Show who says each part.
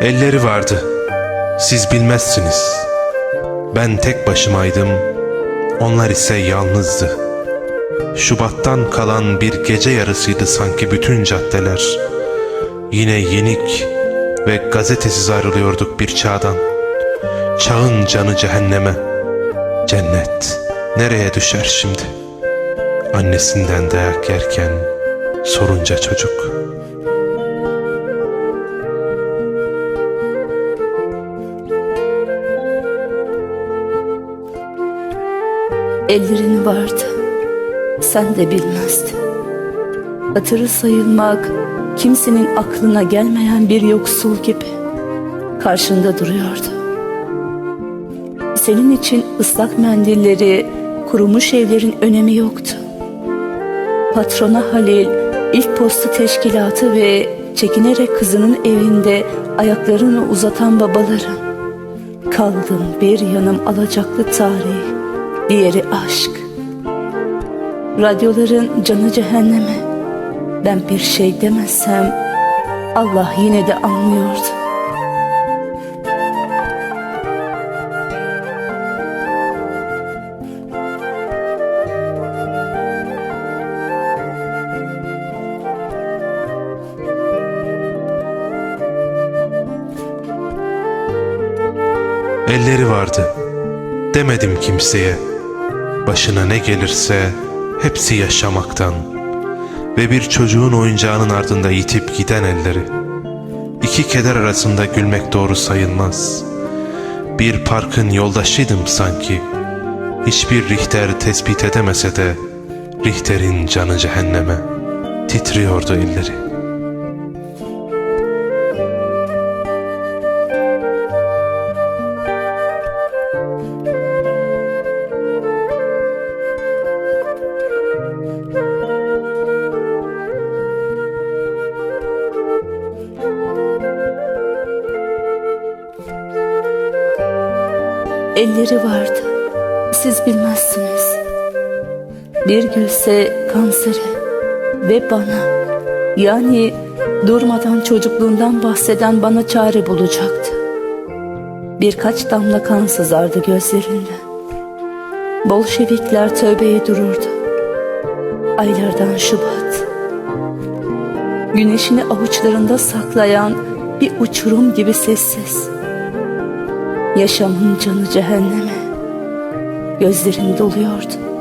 Speaker 1: Elleri vardı. Siz bilmezsiniz. Ben tek başımaydım. Onlar ise yalnızdı. Şubattan kalan bir gece yarısıydı sanki bütün caddeler. Yine yenik ve gazetesiz ayrılıyorduk bir çağdan. Çağın canı cehenneme. Cennet nereye düşer şimdi? Annesinden dayak yerken sorunca çocuk.
Speaker 2: Ellerin vardı. Sen de bilmezdin. Hatırı sayılmak kimsenin aklına gelmeyen bir yoksul gibi karşında duruyordu. Senin için ıslak mendilleri, kurumuş evlerin önemi yoktu. Patrona Halil, ilk posta teşkilatı ve çekinerek kızının evinde ayaklarını uzatan babaların. Kaldım bir yanım alacaklı tarih, diğeri aşk. Radyoların canı cehenneme. Ben bir şey demezsem Allah yine de anlıyordu.
Speaker 1: Elleri vardı. Demedim kimseye. Başına ne gelirse hepsi yaşamaktan. Ve bir çocuğun oyuncağının ardında yitip giden elleri. İki keder arasında gülmek doğru sayılmaz. Bir parkın yoldaşıydım sanki. Hiçbir Richter tespit edemese de Richter'in canı cehenneme. Titriyordu elleri.
Speaker 2: Elleri vardı. Siz bilmezsiniz. Bir gülse kansere ve bana yani durmadan çocukluğundan bahseden bana çare bulacaktı. Birkaç damla kan sızardı gözlerinden. Bolşevikler tövbeye dururdu. Aylardan Şubat. Güneşini avuçlarında saklayan bir uçurum gibi sessiz. Yaşamın canı cehenneme. Gözlerin doluyordu.